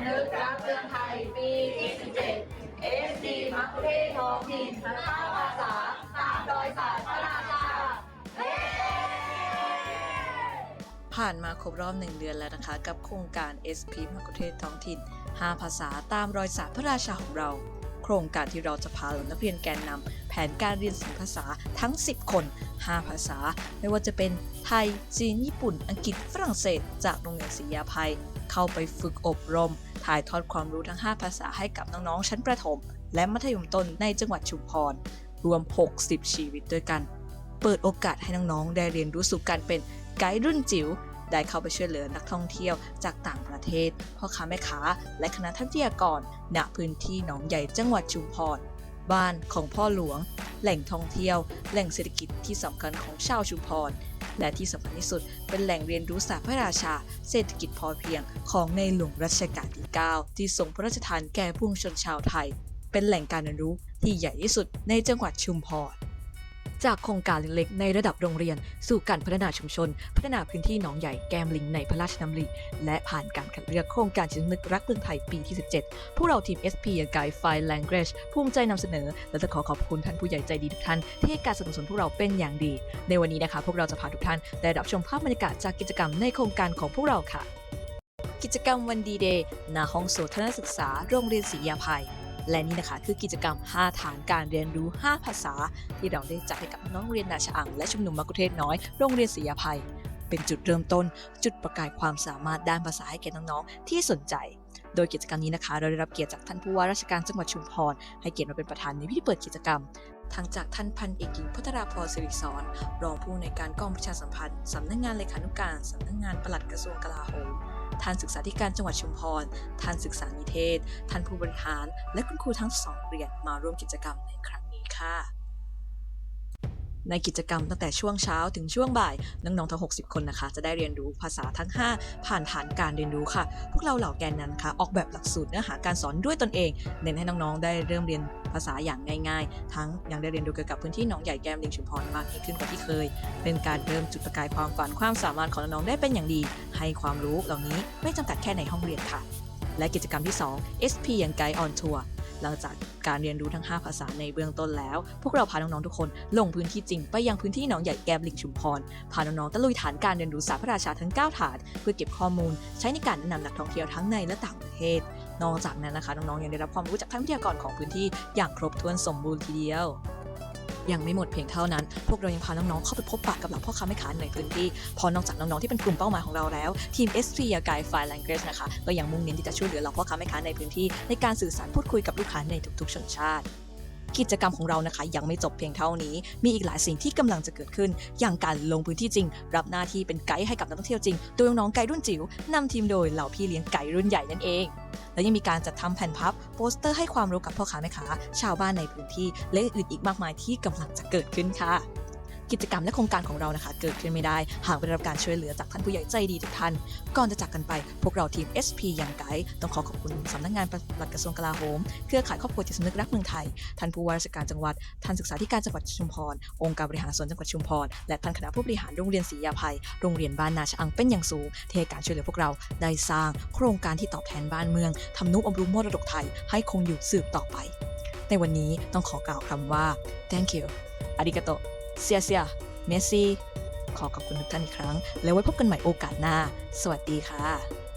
ำนึกรักเมืองไทยปี47 SD มักเทศท้องถิ่นพัฒนภาษาตามโอยสารพราชาผ่านมาครบรอบหนึ่งเดือนแล้วนะคะ กับโครงการ SP มหาเทศท้องถิ่น 5 ภาษาตามรอยศาสตรพระราชาของเรา โครงการที่เราจะพาเหล่านักเรียนแกนนำแผนการเรียนสองภาษาทั้ง 10 คน 5 ภาษา ไม่ว่าจะเป็นไทย จีน ญี่ปุ่น อังกฤษ ฝรั่งเศส จากโรงเรียนศิยาภัย เข้าไปฝึกอบรม ถ่ายทอดความรู้ทั้ง 5 ภาษาให้กับน้องๆ ชั้นประถม และมัธยมต้นในจังหวัดชุมพร รวม 60 ชีวิตด้วยกัน เปิดโอกาสให้น้องๆ ได้เรียนรู้สู่การเป็นไกด์รุ่นจิ๋ว ได้เข้าไปช่วยเหลือนักท่องเที่ยวจากต่างประเทศ พ่อค้าแม่ค้า และคณะทัพวิทยากรณพื้นที่หนองใหญ่จังหวัดชุมพร บ้านของพ่อหลวง แหล่งท่องเที่ยว แหล่งเศรษฐกิจที่สำคัญของชาวชุมพร และที่สำคัญที่สุดเป็นแหล่งเรียนรู้ศาสตร์พระราชา เศรษฐกิจพอเพียงของในหลวงรัชกาลที่ 9 ที่ทรงพระราชทานแก่ผู้ชนชาวไทย เป็นแหล่งการเรียนรู้ที่ใหญ่ที่สุดในจังหวัดชุมพร จากโครงการเล็กๆ ในระดับโรงเรียน สู่การพัฒนาชุมชน พัฒนาพื้นที่หนองใหญ่แก้มลิงในพระราชดำริ และผ่านการคัดเลือกโครงการจิตสำนึกรักเมืองไทยปีที่ 17พวกเราทีม SP อย่าง Guide File Language ภูมิใจนำเสนอ และจะขอขอบคุณท่านผู้ใหญ่ใจดีทุกท่านที่ให้การสนับสนุนพวกเราเป็นอย่างดี ในวันนี้นะคะ พวกเราจะพาทุกท่านได้รับชมภาพบรรยากาศจากกิจกรรมในโครงการของพวกเราค่ะ กิจกรรมวันดีเดย์ณห้องโสตนศึกษาโรงเรียนศรียาภัย และนี่นะคะคือกิจกรรม 5 ฐานการเรียนรู้ 5 ภาษา ที่เราได้จัดให้กับน้องเรียนนาชอัง และชุมนุมมักคุเทศน้อยโรงเรียนศรียาภัย เป็นจุดเริ่มต้น จุดประกายความสามารถด้านภาษาให้แก่น้องๆที่สนใจ โดยกิจกรรมนี้นะคะ เราได้รับเกียรติจากท่านผู้ว่าราชการจังหวัดชุมพรให้เกียรติมาเป็นประธานในพิธีเปิดกิจกรรมทั้งจากท่านพันเอกหญิงพัทราพรสิริสอนรองผู้ในการกองประชาสัมพันธ์สำนักงานเลขานุการสำนักงานปลัดกระทรวงกลาโหม ท่านศึกษาธิการจังหวัดชุมพร ท่านศึกษานิเทศ ท่านผู้บริหาร และคุณครูทั้งสองเรียนมาร่วมกิจกรรมในครั้งนี้ค่ะ ในกิจกรรมตั้งแต่ช่วงเช้าถึงช่วงบ่าย น้องๆทั้ง 60 คนนะคะ จะได้เรียนรู้ภาษาทั้ง 5 ผ่านฐานการเรียนรู้ค่ะ พวกเราเหล่าแกนนั้นค่ะ ออกแบบหลักสูตรเนื้อหาการสอนด้วยตนเอง เน้นให้น้องๆ ได้เริ่มเรียนภาษาอย่างง่ายๆ ทั้งยังได้เรียนรู้เกี่ยวกับพื้นที่หนองใหญ่แก้มลิงชุมพรมากยิ่งขึ้นกว่าที่เคย เป็นการเริ่มจุดประกายความฝันความสามารถของน้องๆ ได้เป็นอย่างดี ให้ความรู้เหล่านี้ไม่จำกัดแค่ในห้องเรียนค่ะ และกิจกรรมที่ 2 SP ยังไกด์ออนทัวร์ หลังจากการเรียนรู้ทั้ง 5 ภาษาในเบื้องต้นแล้ว พวกเราพาน้อง ๆ ทุกคนลงพื้นที่จริงไปยังพื้นที่หนองใหญ่แกมลิงชุมพร พาน้อง ๆ ตะลุยฐานการเรียนรู้ศาสตร์พระราชาทั้ง 9 ฐาน เพื่อเก็บข้อมูล ใช้ในการแนะนำนักท่องเที่ยวทั้งในและต่างประเทศ นอกจากนั้นนะคะน้อง ๆ ยังได้รับความรู้จากท่านวิทยากรของพื้นที่อย่างครบถ้วนสมบูรณ์ทีเดียว ยังไม่หมดเพียงเท่านั้น พวกเรายังพาน้องๆเข้าไปพบปะกับเหล่าพ่อค้าแม่ค้าในพื้นที่ พอนอกจากน้องๆที่เป็นกลุ่มเป้าหมายของเราแล้ว ทีม s อ y Guide File Language นะคะ ก็ยังมุ่งเน้นที่จะช่วยเหลือเหล่าพ่อค้าแม่ค้าในพื้นที่ ในการสื่อสารพูดคุยกับลูกค้าในทุกๆชนชาติ กิจกรรมของเรานะคะ ยังไม่จบเพียงเท่านี้ มีอีกหลายสิ่งที่กำลังจะเกิดขึ้น อย่างการลงพื้นที่จริง รับหน้าที่เป็นไกด์ให้กับนักท่องเที่ยวจริง โดยน้องไกด์รุ่นจิ๋วนำทีมโดยเหล่าพี่เลี้ยงไก่รุ่นใหญ่นั่นเอง และยังมีการจัดทำแผ่นพับโปสเตอร์ให้ความรู้กับพ่อค้าแม่ค้าชาวบ้านในพื้นที่และอื่นอีกมากมายที่กำลังจะเกิดขึ้นค่ะ กิจกรรมและโครงการของเรานะคะ เกิดขึ้นไม่ได้ หากไม่ได้รับการช่วยเหลือจากท่านผู้ใหญ่ใจดีทุกท่าน ก่อนจะจากกันไป พวกเราทีม SP ยังไกด์ต้องขอขอบคุณสำนักงานปลัดกระทรวงกลาโหม เครือข่ายครอบครัวจิตสำนึกรักเมืองไทย ท่านผู้ว่าราชการจังหวัด ท่านศึกษาธิการจังหวัดชุมพร องค์การบริหารส่วนจังหวัดชุมพร และท่านคณะผู้บริหารโรงเรียนศรียาภัย โรงเรียนบ้านนาชะอังเป็นอย่างสูงที่ให้การช่วยเหลือพวกเรา ได้สร้างโครงการที่ตอบแทนบ้านเมืองทำนุบำรุงมรดกไทย ให้คงอยู่สืบต่อไป ในวันนี้ต้องขอกล่าวคำว่า thank you อาริกาโต เซียเซียเมสซี่ ขอขอบคุณทุกท่านอีกครั้ง แล้วไว้พบกันใหม่โอกาสหน้า สวัสดีค่ะ